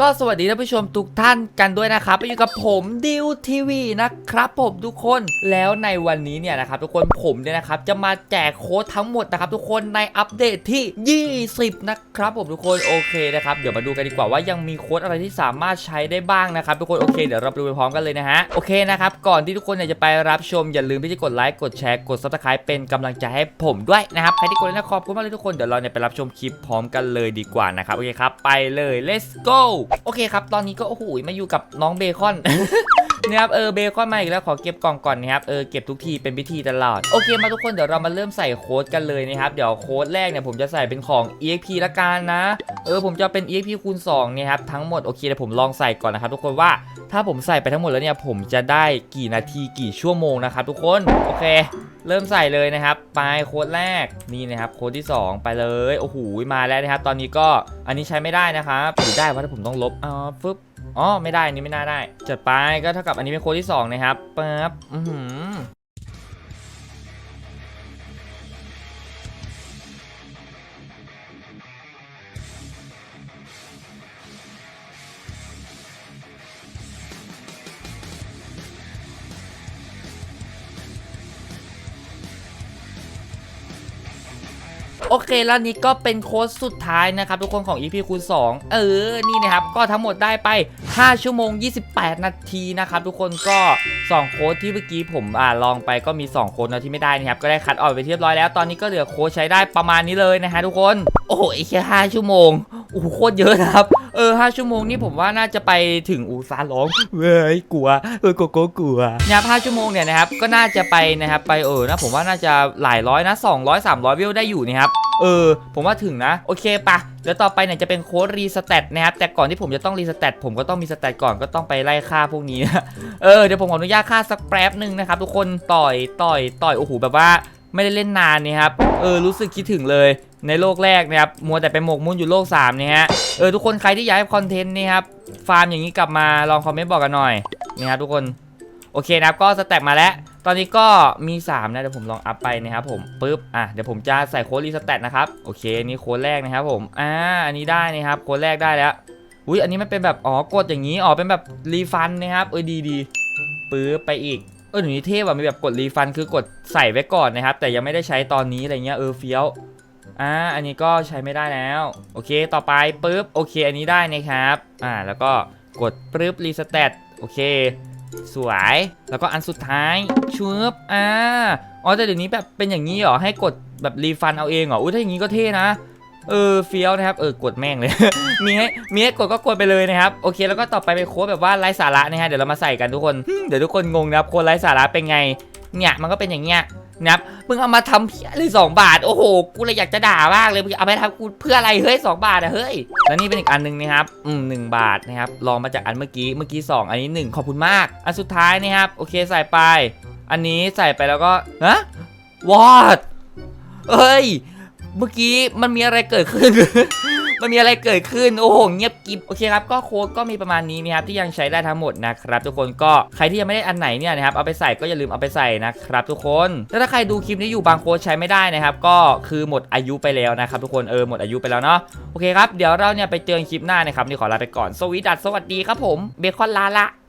ก็สวัสดีท่านผู้ชมทุกท่านกันด้วยนะครับไปอยู่กับผมดิวทีวีนะครับผมทุกคนแล้วในวันนี้เนี่ยนะครับทุกคนผมเนี่ยนะครับจะมาแจกโค้ดทั้งหมดนะครับทุกคนในอัปเดตที่ 20 นะครับผมทุกคนโอเคนะครับเดี๋ยวมาดูกันดีกว่าว่ายังมีโค้ดอะไรที่สามารถใช้ได้บ้างนะครับทุกคนโอเคเดี๋ยวเราไปดูไปพร้อมกันเลยนะฮะโอเคนะครับก่อนที่ทุกคนเนี่ยจะไปรับชมอย่าลืมที่จะกดไลค์กดแชร์กดซับสไครป์เป็นกำลังใจให้ผมด้วยนะครับใครที่กดแล้วนะขอบคุณมากเลยทุกคนเดี๋ยวเราเนี่ยไปรับชมคลิปพร้อมกันเลยดีกว่านะครับโอเคครับไปเลย let's go โอเคครับ ตอนนี้ก็โอ้โหมาอยู่กับน้องเบคอน นะครับเออเบคอนมาอีกแล้วขอเก็บกล่องก่อนนะครับเออเก็บทุกทีเป็นพิธีตลอดโอเคมาทุกคนเดี๋ยวเรามาเริ่มใส่โค้ดกันเลยนะครับเดี๋ยวโค้ดแรกเนี่ยผมจะใส่เป็นของ exp ละกันนะเออผมจะเป็น exp คูณ2เนี่ยครับทั้งหมดโอเคเดี๋ยวผมลองใส่ก่อนนะครับทุกคนว่าถ้าผมใส่ไปทั้งหมดแล้วเนี่ยผมจะได้กี่นาทีกี่ชั่วโมงนะครับทุกคนโอเค เริ่มใส่เลยนะครับไปโค้ดแรกนี่นะครับโค้ดที่ 2 ไปเลยโอ้โหมาแล้วนะครับตอนนี้ก็อันนี้ใช้ไม่ได้นะครับหรือได้ว่าถ้าผมต้องลบอ๋อฟึบ อ๋อไม่ได้อันนี้ไม่น่าได้จัดไปก็เท่ากับอันนี้เป็นโค้ดที่2นะครับปั๊บอือหือ โอเค แล้วนี้ก็เป็นโค้ดสุดท้ายนะครับ ทุกคนของ EP คูณ2เออ นี่นะครับ ก็ทั้งหมดได้ไป 5 ชั่วโมง 28 นาทีนะครับ ทุกคนก็ 2 โค้ดที่เมื่อกี้ผมอ่าลองไปก็มี 2 โค้ดนะที่ไม่ได้นะครับ ก็ได้คัดออกไปเรียบร้อยแล้ว ตอนนี้ก็เหลือโค้ดใช้ได้ประมาณนี้เลยนะฮะทุกคน โอ้โหอีกแค่5ชั่วโมง โอ้โหโคตรเยอะนะครับ เออ5ชั่วโมงนี่ผมว่าน่าจะไปถึงอูซาร้อง เว้ยกลัวเออโกโก้กลัวนะครับ5ชั่วโมงเนี่ยนะครับก็น่าจะไปนะครับไปเออนะผมว่าน่าจะหลายร้อยนะ200 300วิวได้อยู่นะครับเออ ผมว่าถึงนะ โอเคปะเดี๋ยวต่อไปเนี่ยจะเป็นโค้ดรีสเตตนะครับ แต่ก่อนที่ผมจะต้องรีสเตตผมก็ต้องมีสเตตก่อนก็ต้องไปไล่ฆ่าพวกนี้นะเออ เดี๋ยวผมขออนุญาตฆ่าสักแป๊บหนึ่งนะครับ ทุกคนต่อยต่อยต่อยโอ้โหแบบว่า ไม่ได้เล่นนานเนี่ยครับเออรู้สึกคิดถึงเลยในโลกแรกนะครับมัวแต่ไปหมกมุ่นอยู่โลก3เนี่ยฮะเออทุกคนใครที่อยากให้คอนเทนต์นี่ครับฟาร์มอย่างนี้กลับมาลองคอมเมนต์บอกกันหน่อยนี่ครับทุกคนโอเคนะครับก็สแต็กมาแล้ว ตอนนี้ก็มี 3 นะเดี๋ยวผมลองอัพไปนะครับผมปึ๊บอะเดี๋ยวผมจะใส่โค้ดรีสแตทนะครับโอเคนี่โค้ดแรกนะครับผมอ่าอันนี้ได้นะครับโค้ดแรกได้แล้วอุ้ยอันนี้มันเป็นแบบอ๋อกดอย่างนี้อ๋อเป็นแบบรีฟันนะครับเออดีดีปึ๊บไปอีก เออหนูนี้เท่ว่ะมีแบบกดรีฟันคือกดใส่ไว้ก่อนนะครับ แต่ยังไม่ได้ใช้ตอนนี้อะไรเงี้ยเออเฟี้ยวอ่าอันนี้ก็ใช้ไม่ได้แล้ว โอเคต่อไปปึ๊บโอเค อันนี้ได้นะครับอ่าแล้วก็กดปึ๊บรีสแตทโอเค สวยแล้วก็อันสุดท้ายชืบอ่าอ๋อแต่เดี๋ยวนี้แบบเป็นอย่างนี้เหรอให้กดแบบรีฟันเอาเองเหรออุ้ยถ้าอย่างนี้ก็เท่นะ เออเฟี้ยวนะครับเออกดแม่งเลย มีให้มีให้กดก็กดไปเลยนะครับโอเค แล้วก็ต่อไปเป็นโค้ดแบบว่าไร้สาระนะฮะเดี๋ยวเรามาใส่กันทุกคนเดี๋ยวทุกคนงงนะครับโค้ดไร้สาระเป็นไงเนี่ยมันก็เป็นอย่างเงี้ยนะครับมึงเอามาทำเพี้ยเลยสองบาทโอ้โหกูเลยอยากจะด่ามากเลยเอาไปทำกูเพื่ออะไรเฮ้ยสองบาทอะเฮ้ยแล้วนี่เป็นอีกอันหนึงนะครับอืมหนึ่งบาทนะครับลองมาจากอันเมื่อกี้เมื่อกี้สองอันนี้หนึ่งขอบคุณมาก อันสุดท้ายนะครับโอเคใส่ไป อันนี้ใส่ไปแล้วก็ฮะวอดเฮ้ย เมื่อกี้มันมีอะไรเกิดขึ้น มันมีอะไรเกิดขึ้น โอ้โห เงียบกิบ โอเคครับ ก็โค้ดก็มีประมาณนี้นะครับที่ยังใช้ได้ทั้งหมดนะครับ ทุกคน ก็ใครที่ยังไม่ได้อันไหนเนี่ยนะครับ เอาไปใส่ก็อย่าลืมเอาไปใส่นะครับ ทุกคน แล้วถ้าใครดูคลิปนี้อยู่บางโค้ดใช้ไม่ได้นะครับ ก็คือหมดอายุไปแล้วนะครับ ทุกคน เออ หมดอายุไปแล้วเนาะ โอเคครับ เดี๋ยวเราเนี่ยไปเจอกันคลิปหน้านะครับ นี่ขอลาไปก่อน สวีดัสสวัสดีครับผม เบคอนลาละ